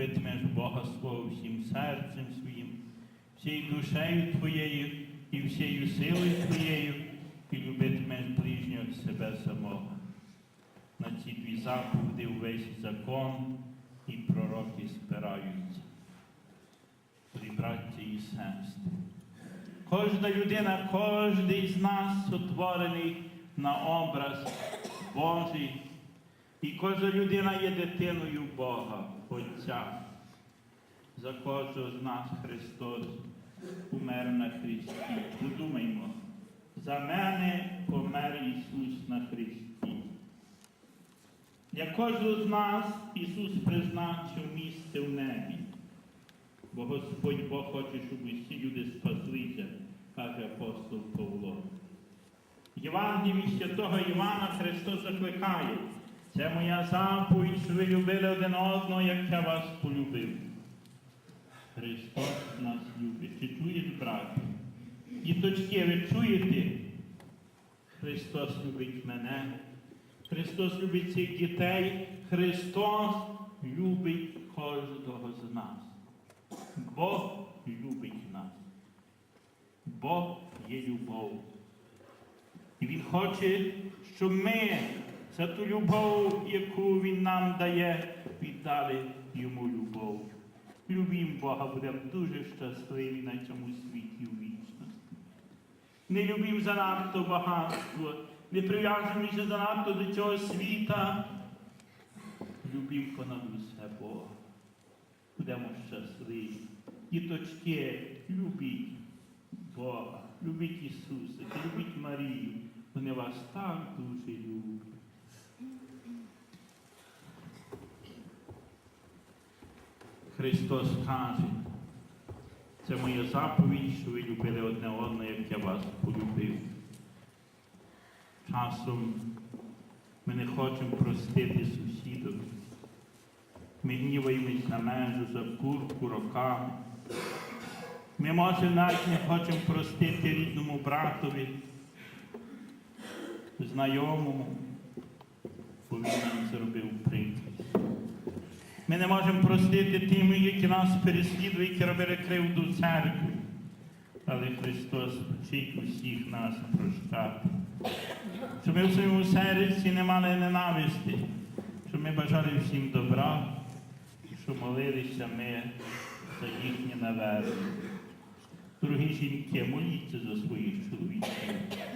любитимеш Бога свого всім серцем своїм, всією душею твоєю і всією силою твоєю, і любитимеш ближнього себе самого. На ці дві заповіди увесь закон і пророки спираються. Браття і сестри. Кожна людина, кожен з нас утворений на образ Божий. І кожна людина є дитиною Бога, Отця. За кожного з нас Христос умер на Христі. Подумаймо, за мене помер Ісус на Христі. Для кожного з нас Ісус призначив місце в небі. Бо Господь Бог хоче, щоб усі люди спаслися, каже апостол Павло. Євангелії святого Івана Христос закликає. Це моя заповідь, що ви любили один одного, як я вас полюбив. Христос нас любить. Чи чуєш, браття? Діточки, ви чуєте? Христос любить мене. Христос любить цих дітей. Христос любить кожного з нас. Бог любить нас. Бог є любов. І Він хоче, щоб ми за ту любов, яку Він нам дає, віддали йому любов. Любім Бога, будемо дуже щасливі на цьому світі у вічності. Не любім занадто багатство, не прив'язуємося занадто до цього світа. Любім понад усе Бога. Будемо щасливі. Діточки, любіть Бога, любіть Ісуса, любіть Марію. Вони вас так дуже люблять. Христос каже, це моя заповідь, що ви любили одне одного, як я вас полюбив. Часом ми не хочемо простити сусідок. Ми гніваємось на межу за курку роками. Ми, може, навіть не хочемо простити рідному братові, знайомому, бо він нам зробив прикрість. Ми не можемо простити тим, які нас переслідують, які робили кривду церкві. Але Христос вчить усіх нас прощати. Щоб ми в своєму серці не мали ненависті, щоб ми бажали всім добра, щоб молилися ми за їхнє навернення. Дорогі жінки, моліться за своїх чоловіків.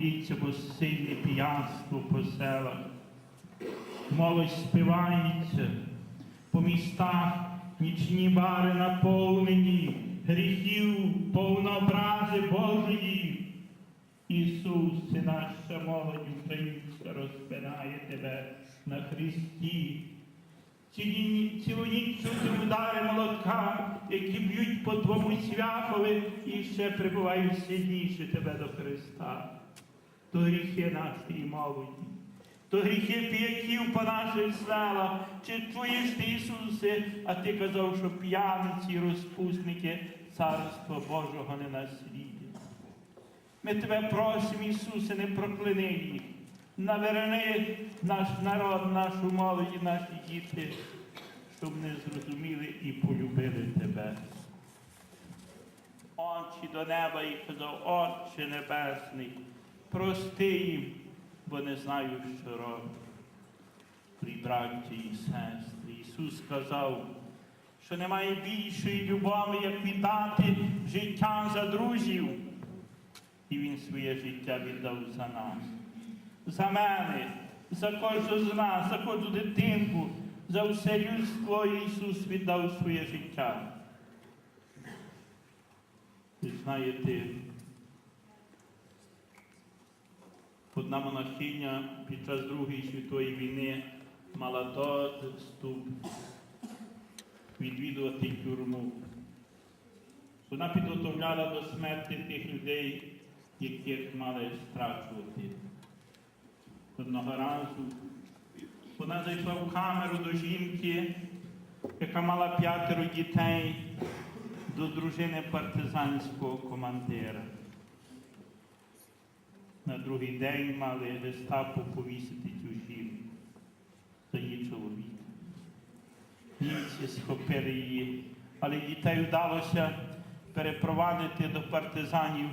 Моліться, бо сильне п'янство по селах. Молодь співається, по містах нічні бари наповнені, гріхів, повнообрази Божої. Ісус, це наша молодь українська розпинає тебе на Христі. Цілу ніч чути удари молотка, які б'ють по твому свяхові і ще прибувають сильніше тебе до Христа. То гріхи нашої молоді, то гріхи піяків по наших селах. Чи чуєш ти, Ісусе, а ти казав, що п'яниці, і розпусники царства Божого не наслідять. Ми тебе просимо, Ісусе, не прокляни їх. Наверни наш народ, нашу молодь, і наші діти, щоб не зрозуміли і полюбили тебе. Очі до неба і казав, Отче Небесний, прости їм, бо не знаю, що роблять. При і сестри, Ісус сказав, що немає більшої любові, як віддати життя за друзів. І Він своє життя віддав за нас, за мене, за кожного з нас, за кожну дитинку, за все людство Ісус віддав своє життя. Ви знаєте, одна монахиня під час Другої світової війни мала доступ відвідувати тюрму. Вона підготовляла до смерті тих людей, яких мали страчувати. Одного разу вона зайшла в камеру до жінки, яка мала п'ятеро дітей, до дружини партизанського командира. На другий день мали гестапо повісити цю жінку за її чоловіка. німці схопили її. Але дітей вдалося перепровадити до партизанів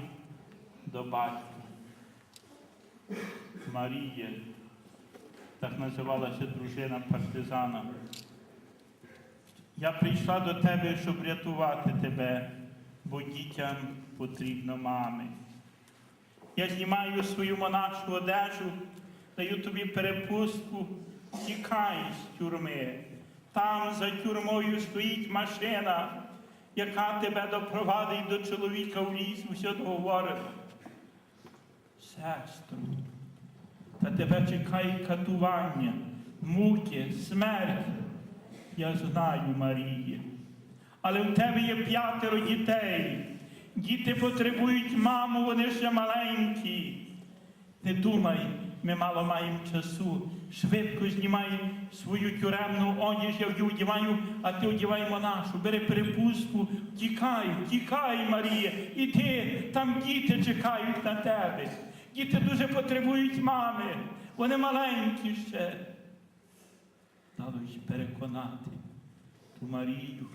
до батька. Марія, так називалася дружина партизана. Я прийшла до тебе, щоб рятувати тебе, бо дітям потрібно мами. Я знімаю свою монашу одежу, даю тобі перепустку, тікай з тюрми. Там за тюрмою стоїть машина, яка тебе допровадить до чоловіка в ліс, усе договорено. Сестру, та тебе чекає катування, муки, смерть. Я знаю, Марія. Але в тебе є п'ятеро дітей. Діти потребують маму, вони ще маленькі. Не думай, ми мало маємо часу. Швидко знімай свою тюремну одіж, я її одіваю, а ти одівай монашу. Бери перепустку, тікай, тікай, Марія, іди, там діти чекають на тебе. Діти дуже потребують мами. Вони маленькі ще. Далось переконати ту Марію.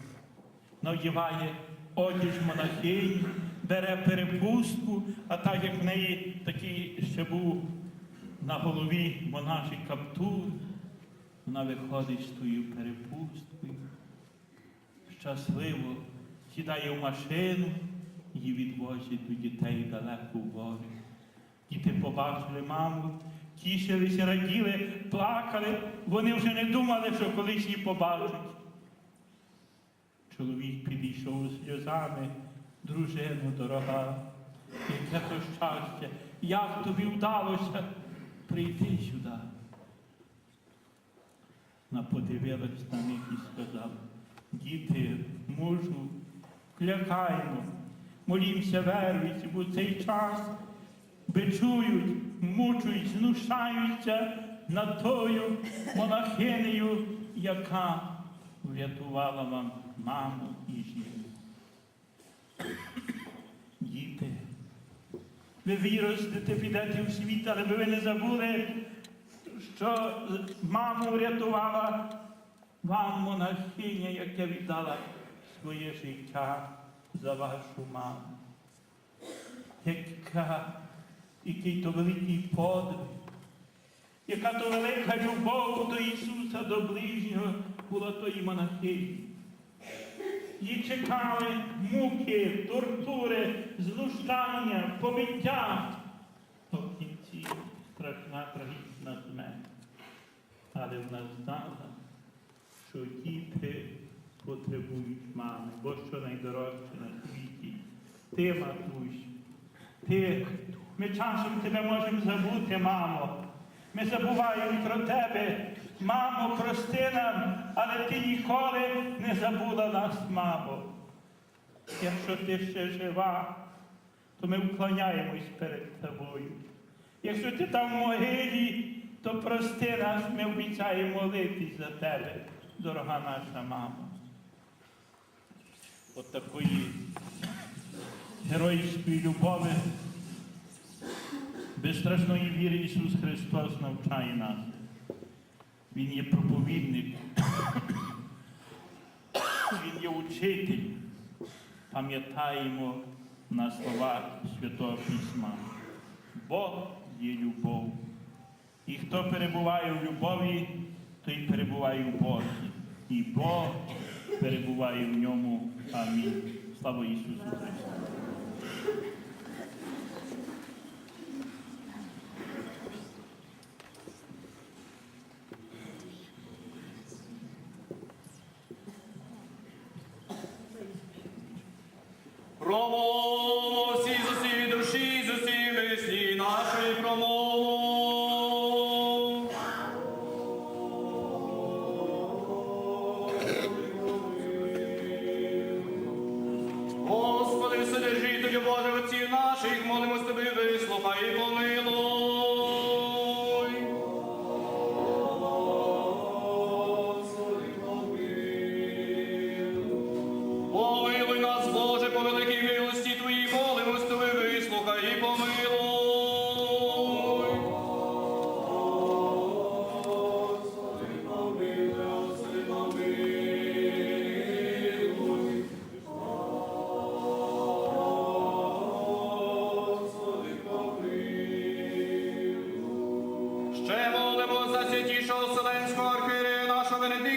Надіває одіж монахині, бере перепустку, а так як в неї такий ще був на голові монаший каптур, вона виходить з тою перепусткою, щасливо сідає в машину, її відвозять до дітей далеко в гори. Діти побачили маму, тішилися, раділи, плакали. Вони вже не думали, що колись її побачать. Чоловік підійшов сльозами, дружино дорога, яке то щастя, як тобі вдалося прийти сюди. Вона подивилась на них і сказала, діти, мужу, клякаємо, молімося, веруйте, бо цей час бичують, мучують, знущаються над тою монахинею, яка врятувала вам маму і жінку. Діти, ви виростете, підете в світ, але ви не забули, що маму врятувала вам монахиня, яка віддала своє життя за вашу маму. Яка, який то великий подвиг, яка то велика любов до Ісуса, до ближнього була тої монахині. Її чекали муки, тортури, знущання, побиття. В кінці страшна трагічна смерть. Але вона знала, що діти потребують мами, бо що найдорожче на світі. Ти, матусь, ти, ми часом тебе можемо забути, мамо. Ми забуваємо про тебе. Мамо, прости нам, але ти ніколи не забула нас, мамо. Якщо ти ще жива, то ми вклоняємось перед тобою. Якщо ти там в могилі, то прости нас, ми обіцяємо молитись за тебе, дорога наша мама. От такої героїчної любові, безстрашної віри Ісус Христос навчає нас. Він є проповідник, Він є учитель. Пам'ятаємо на слова Святого Письма. Бог є любов. І хто перебуває в любові, той перебуває в Бозі. І Бог перебуває в ньому. Амінь. Слава Ісусу Христу! Промовимо всі з усієї душі, з усієї весні нашої промову. Господи, Вседержителю Боже, отців наших, молимось Тобі, вислухай і помилуй.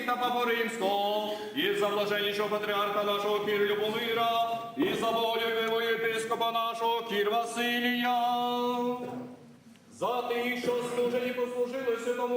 Венедикта Папу Римського, і за блаженнішого патріарха нашого Кір Любомира, і за волю єпископа нашого Кір Василія. За тих, що служені послужили святому